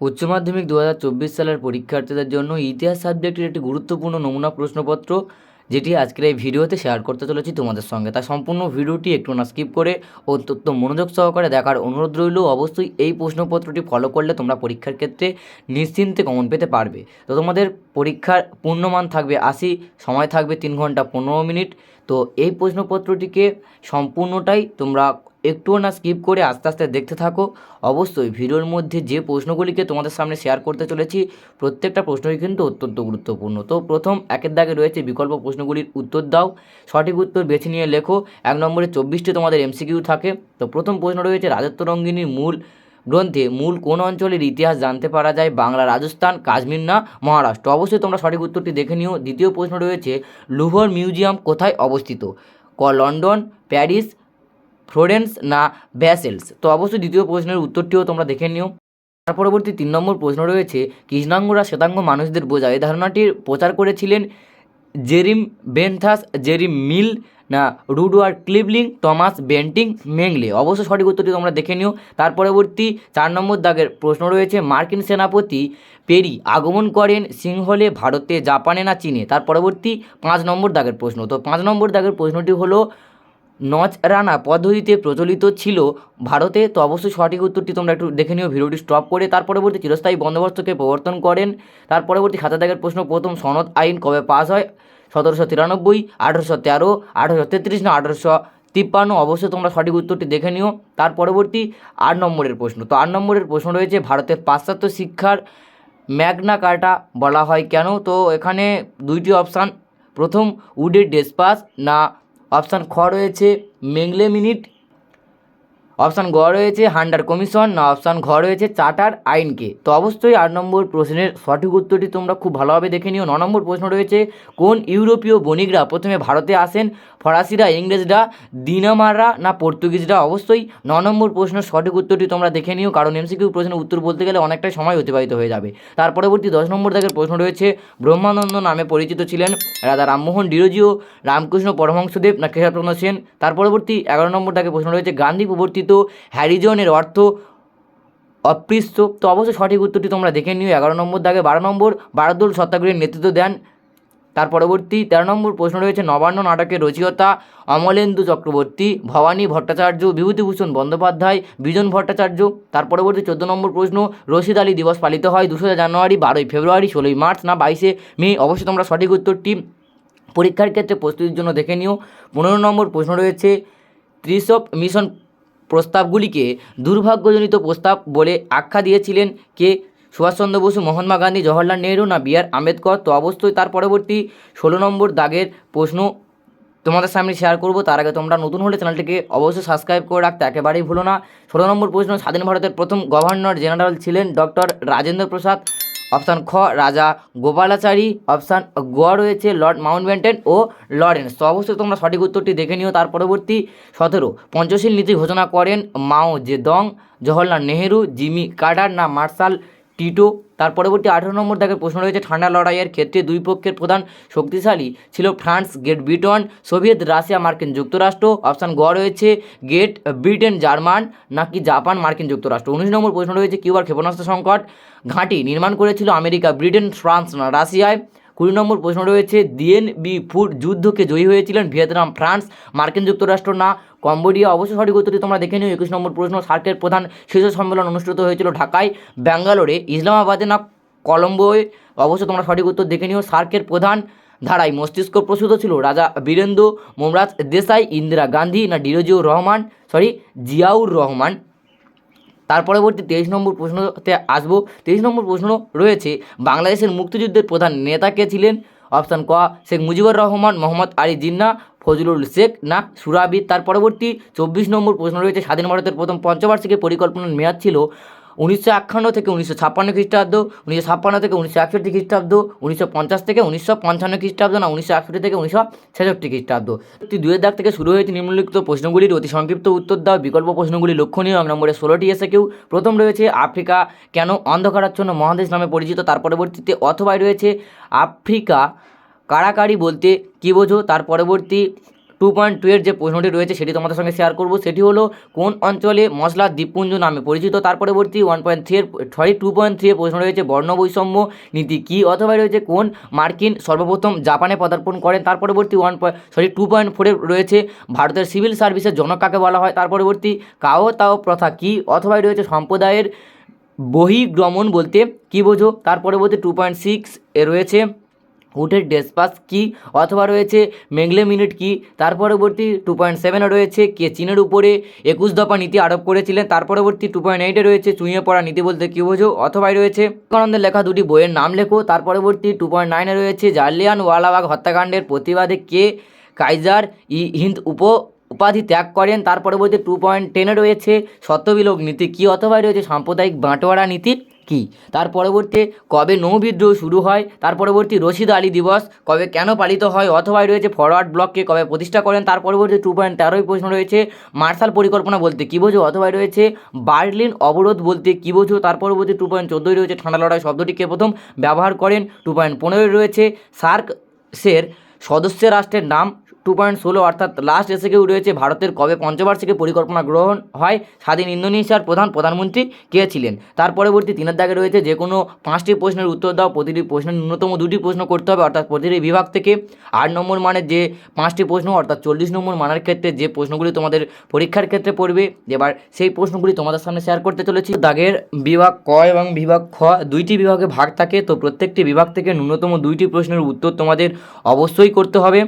উচ্চ মাধ্যমিক দু হাজার চব্বিশ সালের পরীক্ষার্থীদের জন্য ইতিহাস সাবজেক্টের একটি গুরুত্বপূর্ণ নমুনা প্রশ্নপত্র, যেটি আজকের এই ভিডিওতে শেয়ার করতে চলেছি তোমাদের সঙ্গে। তাই সম্পূর্ণ ভিডিওটি একটু না স্কিপ করে অত্যন্ত মনোযোগ সহকারে দেখার অনুরোধ রইল। অবশ্যই এই প্রশ্নপত্রটি ফলো করলে তোমরা পরীক্ষার ক্ষেত্রে নিশ্চিন্তে কমন পেতে পারবে। তো তোমাদের পরীক্ষার পূর্ণমান থাকবে আশি, সময় থাকবে তিন ঘণ্টা পনেরো মিনিট। তো এই প্রশ্নপত্রটিকে সম্পূর্ণটাই তোমরা একটুও না স্কিপ করে আস্তে আস্তে দেখতে থাকো। অবশ্যই ভিডিওর মধ্যে যে প্রশ্নগুলিকে তোমাদের সামনে শেয়ার করতে চলেছি, প্রত্যেকটা প্রশ্নই কিন্তু অত্যন্ত গুরুত্বপূর্ণ। তো প্রথম, একের দাগে রয়েছে বিকল্প প্রশ্নগুলির উত্তর দাও। সঠিক উত্তর বেছে নিয়ে লেখো। এক নম্বরে চব্বিশটি তোমাদের এমসিকিউ থাকে। তো প্রথম প্রশ্ন রয়েছে রাজত্বরঙ্গিনীর মূল গ্রন্থে মূল কোন অঞ্চলের ইতিহাস জানতে পারা যায়, বাংলা, রাজস্থান, কাশ্মীর না মহারাষ্ট্র? অবশ্যই তোমরা সঠিক উত্তরটি দেখে নিও। দ্বিতীয় প্রশ্ন রয়েছে লুভর মিউজিয়াম কোথায় অবস্থিত? ক, লন্ডন, প্যারিস ফ্লোরেন্স না ব্যাসেলস? তো অবশ্যই দ্বিতীয় প্রশ্নের উত্তরটিও তোমরা দেখে নিও। তার পরবর্তী তিন নম্বর প্রশ্ন রয়েছে কৃষ্ণাঙ্গরা শ্বেতাঙ্গ মানুষদের বোঝায়। এই ধারণাটির প্রচার করেছিলেন জেরিম বেনথাস, জেরিম মিল না রুডওয়ার্ড ক্লিবলিং, টমাস বেন্টিং, মেংলে। অবশ্য সঠিক উত্তরটি তোমরা দেখে নিও। তার পরবর্তী চার নম্বর দাগের প্রশ্ন রয়েছে, মার্কিন সেনাপতি পেরি আগমন করেন সিংহলে ভারতে, জাপানে না চীনে? তার পরবর্তী পাঁচ নম্বর দাগের প্রশ্ন। তো পাঁচ নম্বর দাগের প্রশ্নটি হলো নচরানা পদ্ধতিতে প্রচলিত ছিল ভারতে, তো অবশ্যই সঠিক উত্তরটি তোমরা একটু দেখে নিও, ভিডিওটি স্টপ করে তার পরবর্তী চিরস্থায়ী বন্দোবস্তকে প্রবর্তন করেন। তার পরবর্তী খাতা দাগের প্রশ্ন, প্রথম সনদ আইন কবে পাস হয়? সতেরোশো তিরানব্বই, আঠেরোশো তেরো, আঠেরোশো তেত্রিশ না আঠেরোশো তিপ্পান্ন? অবশ্যই তোমরা সঠিক উত্তরটি দেখে নিও। তার পরবর্তী আট নম্বরের প্রশ্ন, তো আট নম্বরের প্রশ্ন রয়েছে, ভারতের পাশ্চাত্য শিক্ষার ম্যাগনা কার্টা বলা হয় কেন? তো এখানে দুইটি অপশান প্রথম উডের ডেসপাস না অপশান খ রয়েছে মেংলে মিনিট অপশান গ রয়েছে হান্ডার কমিশন, না অপশান ঘ রয়েছে চার্টার আইনকে। তো অবশ্যই আট নম্বর প্রশ্নের সঠিক উত্তরটি তোমরা খুব ভালোভাবে দেখে নিও। ন নম্বর প্রশ্ন রয়েছে, কোন ইউরোপীয় বণিকরা প্রথমে ভারতে আসেন? ফরাসিরা, ইংরেজরা দিনামাররা না পর্তুগিজরা? অবশ্যই ন নম্বর প্রশ্নের সঠিক উত্তরটি তোমরা দেখে নিও, কারণ এমসিকিউ প্রশ্নের উত্তর বলতে গেলে অনেকটাই সময় অতিবাহিত হয়ে যাবে। তার পরবর্তী দশ নম্বর দাগের প্রশ্ন রয়েছে, ব্রহ্মানন্দ নামে পরিচিত ছিলেন রাজা রামমোহন ডিরোজিও, রামকৃষ্ণ পরমহংসদেব, না কেশবচন্দ্র সেন? তার পরবর্তী এগারো নম্বর দাগে প্রশ্ন রয়েছে, গান্ধী প্রবর্তিত হ্যারিজনের অর্থ অপৃষ্ট তো অবশ্যই সঠিক উত্তরটি তোমরা দেখে নিও। এগারো নম্বর দাগে বারো নম্বর বারদুল সত্যাগ্রহের নেতৃত্ব দেন। তার পরবর্তী তেরো নম্বর প্রশ্ন রয়েছে, নবান্ন নাটকের রচয়িতা অমলেন্দু চক্রবর্তী, ভবানী ভট্টাচার্য, বিভূতিভূষণ বন্দ্যোপাধ্যায়, বিজন ভট্টাচার্য। তার পরবর্তী চোদ্দ নম্বর প্রশ্ন, রশিদ আলী দিবস পালিত হয় দুশো জানুয়ারি, বারোই ফেব্রুয়ারি, ষোলোই মার্চ না বাইশে মে? অবশ্যই তোমরা সঠিক উত্তরটি পরীক্ষার ক্ষেত্রে প্রস্তুতির জন্য দেখে নিও। পনেরো নম্বর প্রশ্ন রয়েছে, ত্রিশপ মিশন প্রস্তাবগুলিকে দুর্ভাগ্যজনিত প্রস্তাব বলে আখ্যা দিয়েছিলেন কে? সুভাষচন্দ্র বসু, মহাত্মা গান্ধী, জওহরলাল নেহরু না বি আর আম্বেদকর? তো অবশ্যই তার পরবর্তী ষোলো নম্বর দাগের প্রশ্ন তোমাদের সামনে শেয়ার করব। তার আগে তোমরা নতুন হলে চ্যানেলটিকে অবশ্যই সাবস্ক্রাইব করে রাখতে একেবারেই ভুলো না। ষোলো নম্বর প্রশ্ন, স্বাধীন ভারতের প্রথম গভর্নর জেনারেল ছিলেন ডক্টর রাজেন্দ্র প্রসাদ। অপশান খ, রাজা গোপালাচারী। অপশান গ রয়েছে লর্ড মাউন্টব্যাটেন ও লরেন্স। তো অবশ্যই তোমরা সঠিক উত্তরটি দেখে নিও, তার পরবর্তী সতেরো। পঞ্চশীল নীতি ঘোষণা করেন Mao Zedong, Jawaharlal Nehru, Jimmy Carter না মার্শাল টিটো, তার পরবর্তী আঠেরো নম্বর দাগের প্রশ্ন রয়েছে, ঠান্ডা লড়াইয়ের ক্ষেত্রে দুই পক্ষের প্রধান শক্তিশালী ছিল France, Great Britain, Soviet Russia, মার্কিন যুক্তরাষ্ট্র। অপশান গ রয়েছে, গ্রেট ব্রিটেন, জার্মান, নাকি জাপান, মার্কিন যুক্তরাষ্ট্র। উনিশ নম্বর প্রশ্ন রয়েছে, কিউবার ক্ষেপণাস্ত্র সংকট ঘাঁটি নির্মাণ করেছিল আমেরিকা, ব্রিটেন, ফ্রান্স, না রাশিয়ায়। কুড়ি নম্বর প্রশ্ন রয়েছে দিয়েন বি ফুট যুদ্ধকে জয়ী হয়েছিলেন ভিয়েতনাম, ফ্রান্স, মার্কিন যুক্তরাষ্ট্র, না? কম্বোডিয়া অবশ্যই সঠিক উত্তরটি তোমরা দেখে নিও। একুশ নম্বর প্রশ্ন, সার্কের প্রধান শীর্ষ সম্মেলন অনুষ্ঠিত হয়েছিল ঢাকায়, ব্যাঙ্গালোরে। ইসলামাবাদে, না? কলম্বোয়। অবশ্য তোমরা সঠিক উত্তর দেখে নিও। সার্কের প্রধান ধারায় মস্তিষ্ক প্রস্তুত ছিল, রাজা বীরেন্দ্র মোমরাজ দেশাই, ইন্দিরা গান্ধী, না ডিরোজিউর রহমান? সরি, জিয়াউর রহমান। তার পরবর্তী তেইশ নম্বর প্রশ্নতে আসব। তেইশ নম্বর প্রশ্ন রয়েছে, বাংলাদেশের মুক্তিযুদ্ধের প্রধান নেতা কে ছিলেন? অপশান ক, শেখ মুজিবুর রহমান, মোহাম্মদ আলী জিন্না, ফজলুল শেখ না সুরাবি। তার পরবর্তী চব্বিশ নম্বর প্রশ্ন রয়েছে, স্বাধীন ভারতের প্রথম পঞ্চবার্ষিকী পরিকল্পনার মেয়াদ ছিল উনিশশো একান্ন থেকে উনিশশো ছাপ্পান্ন খ্রিস্টাব্দ, উনিশশো ছাপ্পান্ন থেকে উনিশশো একষট্টি খ্রিস্টাব্দ, উনিশশো পঞ্চাশ থেকে উনিশশো পঞ্চান্ন খ্রিস্টাব্দ না উনিশশো একষট্টি থেকে উনিশশো ছেষট্টি খ্রিস্টাব্দ। দুয়ের দাগ থেকে শুরু হয়েছে নিম্নলিখিত প্রশ্নগুলির অতি সংক্ষিপ্ত উত্তর দাও বিকল্প প্রশ্নগুলি লক্ষণীয়। এক নম্বরে ষোলোটি এসে কেউ। প্রথম রয়েছে, আফ্রিকা কেন অন্ধকারাচ্ছন্ন মহাদেশ নামে পরিচিত? তার পরবর্তীতে অথবাই রয়েছে, আফ্রিকা কাড়াকাড়ি বলতে কী বোঝো? তার পরবর্তী টু পয়েন্ট টু এর যে প্রশ্নটি রয়েছে সেটি তোমাদের সঙ্গে শেয়ার করব। সেটি হলো, কোন অঞ্চলে মশলা দ্বীপপুঞ্জ নামে পরিচিত? তার পরবর্তী ওয়ান পয়েন্ট থ্রি এর সরি টু পয়েন্ট থ্রি এর প্রশ্ন রয়েছে, বর্ণ বৈষম্য নীতি কী? অথবা রয়েছে, কোন মার্কিন সর্বপ্রথম জাপানে পদার্পণ করেন? তার পরবর্তী one point sorry two point ফোরে রয়েছে, ভারতের সিভিল সার্ভিসের জনক কাকে বলা হয়? তার পরবর্তী, কাও তাও প্রথা কী? অথবা রয়েছে, সম্প্রদায়ের বহির্গমন বলতে কী বোঝো? তার পরবর্তী টু পয়েন্ট সিক্স এ রয়েছে উটের ডেসপাস কি অথবা রয়েছে মেঘলে মিনিট কি? তার পরবর্তী টু পয়েন্ট সেভেনে রয়েছে কে চীনের উপরে একুশ দফা নীতি আরোপ করেছিলেন। তার পরবর্তী টু পয়েন্ট এইটে রয়েছে চুঁয়ে পড়া নীতি বলতে কী বোঝো? অথবা রয়েছে বিবেকানন্দের লেখা দুটি বইয়ের নাম লেখো। তার পরবর্তী টু পয়েন্ট নাইনে রয়েছে জালিয়ান ওয়ালাবাগ হত্যাকাণ্ডের প্রতিবাদে কে কাইজার ই হিন্দ উপ উপাধি ত্যাগ করেন। তার পরবর্তী টু পয়েন্ট টেনে রয়েছে সত্যবিলোক নীতি কী? অথবা রয়েছে সাম্প্রদায়িক বাঁটোয়ারা নীতি। কি? তার পরবর্তী কবে নৌ বিদ্রোহ শুরু হয়? তার পরবর্তী রশিদ আলী দিবস কবে কেন পালিত হয়? অথবা রয়েছে ফরওয়ার্ড ব্লককে কবে প্রতিষ্ঠা করেন? তার পরবর্তী টু পয়েন্ট তেরোই প্রশ্ন রয়েছে, মার্শাল পরিকল্পনা বলতে কী বোঝো? অথবা রয়েছে, বার্লিন অবরোধ বলতে কী বোঝো? তার পরবর্তী টু পয়েন্ট চোদ্দোই রয়েছে, ঠান্ডা লড়াই শব্দটিকে প্রথম ব্যবহার করেন? টু পয়েন্ট পনেরোই রয়েছে সার্কসের সদস্য রাষ্ট্রের নাম টু পয়েন্ট ষোলো অর্থাৎ লাস্ট এসে কেউ রয়েছে ভারতের কবে পঞ্চবার্ষিকী পরিকল্পনা গ্রহণ হয়, স্বাধীন ইন্দোনেশিয়ার প্রধান প্রধানমন্ত্রী কে ছিলেন? তার পরবর্তী তিনের দাগে রয়েছে যে কোনো পাঁচটি প্রশ্নের উত্তর দাও, প্রতিটি প্রশ্নের ন্যূনতম দুটি প্রশ্ন করতে হবে, অর্থাৎ প্রতিটি বিভাগ থেকে আট নম্বর মানের যে পাঁচটি প্রশ্ন, অর্থাৎ চল্লিশ নম্বর মানের ক্ষেত্রে যে প্রশ্নগুলি তোমাদের পরীক্ষার ক্ষেত্রে পড়বে, এবার সেই প্রশ্নগুলি তোমাদের সামনে শেয়ার করতে চলেছি। দাগের বিভাগ ক এবং বিভাগ খ, দুইটি বিভাগে ভাগ থাকে, তো প্রত্যেকটি বিভাগ থেকে ন্যূনতম দুইটি প্রশ্নের উত্তর তোমাদের অবশ্যই করতে হবে।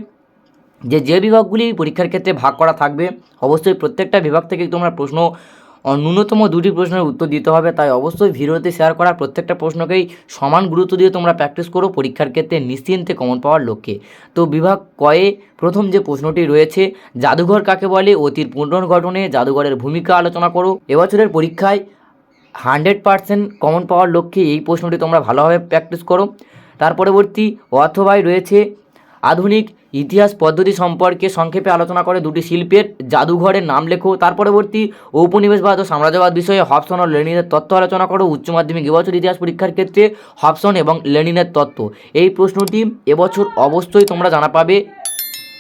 যে যে বিভাগগুলি পরীক্ষার ক্ষেত্রে ভাগ করা থাকবে, অবশ্যই প্রত্যেকটা বিভাগ থেকে তোমরা প্রশ্ন ন্যূনতম দুটি প্রশ্নের উত্তর দিতে হবে। তাই অবশ্যই ভিডিওতে শেয়ার করা প্রত্যেকটা প্রশ্নকেই সমান গুরুত্ব দিয়ে তোমরা প্র্যাকটিস করো পরীক্ষার ক্ষেত্রে নিশ্চিন্তে কমন পাওয়ার লক্ষ্যে। তো বিভাগ কয়ে প্রথম যে প্রশ্নটি রয়েছে, জাদুঘর কাকে বলে? অতীর পুনর্গঠনে জাদুঘরের ভূমিকা আলোচনা করো। এবছরের পরীক্ষায় হান্ড্রেড পার্সেন্ট কমন পাওয়ার লক্ষ্যে এই প্রশ্নটি তোমরা ভালোভাবে প্র্যাকটিস করো। তার পরবর্তী অথবায় রয়েছে আধুনিক ইতিহাস পদ্ধতি সম্পর্কে সংক্ষেপে আলোচনা করে দুটি শিল্পের জাদুঘরের নাম লেখো। তার পরবর্তী ঔপনিবেশবাদ ও সাম্রাজ্যবাদ বিষয়ে হবসন ও লেনিনের তত্ত্ব আলোচনা করো। উচ্চ মাধ্যমিক এবছর ইতিহাস পরীক্ষার ক্ষেত্রে হবসন এবং লেনিনের তত্ত্ব। এই প্রশ্নটি এবছর অবশ্যই তোমরা জানা পাবে।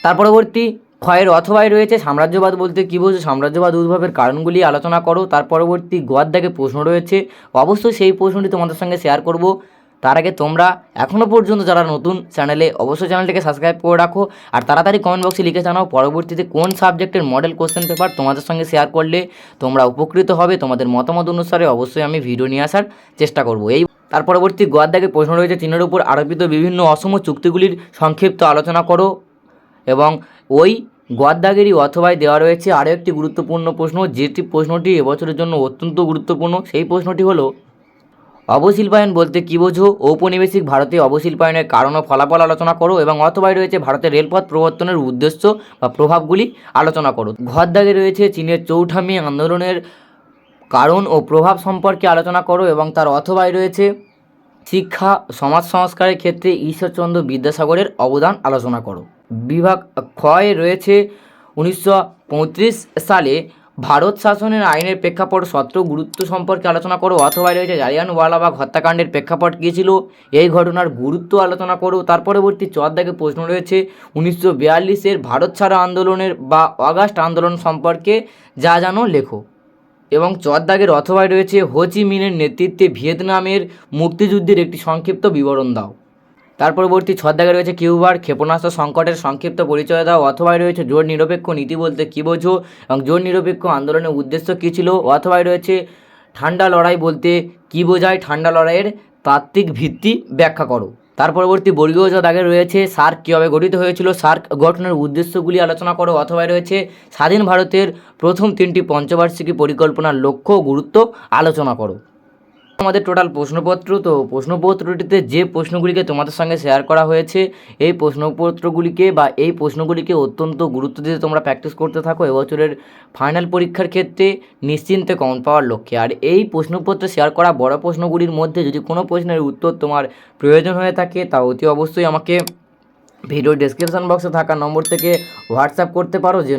তার পরবর্তী ক্ষয়ের অথবায় রয়েছে সাম্রাজ্যবাদ বলতে কী বোঝো? সাম্রাজ্যবাদ উদ্ভবের কারণগুলি আলোচনা করো। তার পরবর্তী গোয়ার দাগে প্রশ্ন রয়েছে। অবশ্যই সেই প্রশ্নটি তোমাদের সঙ্গে শেয়ার করব। তার আগে তোমরা এখনও পর্যন্ত যারা নতুন চ্যানেলে অবশ্যই চ্যানেলটিকে সাবস্ক্রাইব করে রাখো আর তাড়াতাড়ি কমেন্ট বক্সে লিখে জানাও পরবর্তীতে কোন সাবজেক্টের মডেল কোশ্চেন পেপার তোমাদের সঙ্গে শেয়ার করলে তোমরা উপকৃত হবে। তোমাদের মতামত অনুসারে অবশ্যই আমি ভিডিও নিয়ে আসার চেষ্টা করব। এই তার পরবর্তী গোয়ার দাগে প্রশ্ন রয়েছে চীনের উপর আরোপিত বিভিন্ন অসম চুক্তিগুলির সংক্ষিপ্ত আলোচনা করো। এবং ওই গোয়াদ্দাগেরই অথবায় দেওয়া রয়েছে আরও একটি গুরুত্বপূর্ণ প্রশ্ন, যেটি প্রশ্নটি এবছরের জন্য অত্যন্ত গুরুত্বপূর্ণ। সেই প্রশ্নটি হলো অবশিল্পায়ন বলতে কী বোঝো? ঔপনিবেশিক ভারতে অবশিল্পায়নের কারণ ও ফলাফল আলোচনা করো এবং অথবায় রয়েছে ভারতের রেলপথ প্রবর্তনের উদ্দেশ্য বা প্রভাবগুলি আলোচনা করো। ঘর দাগে রয়েছে চীনের চৌঠামি আন্দোলনের কারণ ও প্রভাব সম্পর্কে আলোচনা করো এবং তার অথবায় রয়েছে শিক্ষা, সমাজ সংস্কারের ক্ষেত্রে ঈশ্বরচন্দ্র বিদ্যাসাগরের অবদান আলোচনা করো। বিভাগ ক্ষয় রয়েছে উনিশশো পঁয়ত্রিশ সালে ভারত শাসনের আইনের প্রেক্ষাপট সত্র গুরুত্ব সম্পর্কে আলোচনা করো অথবা রয়েছে জালিয়ানওয়ালাবাগ হত্যাকাণ্ডের প্রেক্ষাপট কী ছিল? এই ঘটনার গুরুত্ব আলোচনা করো। তার পরবর্তী চর্দাকে প্রশ্ন রয়েছে, উনিশশো বিয়াল্লিশের ভারত ছাড়া আন্দোলনের বা অগাস্ট আন্দোলন সম্পর্কে যা জানো লেখো। এবং চরদাগের অথবায় রয়েছে হোচি মিনের নেতৃত্বে ভিয়েতনামের মুক্তিযুদ্ধের একটি সংক্ষিপ্ত বিবরণ দাও। তার পরবর্তী ছদ্দাগে রয়েছে কিউবার, ক্ষেপণাস্ত্র সংকটের সংক্ষিপ্ত পরিচয় দাও অথবায় রয়েছে জোর নিরপেক্ষ নীতি বলতে কী বোঝো, এবং জোর নিরপেক্ষ আন্দোলনের উদ্দেশ্য কী ছিল অথবায় রয়েছে ঠান্ডা লড়াই বলতে কী বোঝায়, ঠান্ডা লড়াইয়ের তাত্ত্বিক ভিত্তি ব্যাখ্যা করো। তার পরবর্তী বর্গীয় দাগে রয়েছে সার্ক, কীভাবে গঠিত হয়েছিল, সার্ক গঠনের উদ্দেশ্যগুলি আলোচনা করো, অথবা রয়েছে স্বাধীন ভারতের প্রথম তিনটি পঞ্চবার্ষিকী পরিকল্পনার লক্ষ্য গুরুত্ব আলোচনা করো। আমাদের টোটাল প্রশ্নপত্র, তো প্রশ্নপত্রটিতে যে প্রশ্নগুলিকে তোমাদের সঙ্গে শেয়ার করা হয়েছে, এই প্রশ্নপত্রগুলিকে বা এই প্রশ্নগুলিকে অত্যন্ত গুরুত্ব দিয়ে তোমরা প্র্যাকটিস করতে থাকো, এবছরের ফাইনাল পরীক্ষার ক্ষেত্রে নিশ্চিন্তে কমন পাওয়ার লক্ষ্যে। আর এই প্রশ্নপত্রে শেয়ার করা বড় প্রশ্নগুলির মধ্যে যদি কোনো প্রশ্নের উত্তর তোমার প্রয়োজন হয়ে থাকে, তা অতি অবশ্যই আমাকে ভিডিও ডেসক্রিপশন বক্সে থাকা নম্বর থেকে হোয়াটসঅ্যাপ করতে পারো, যে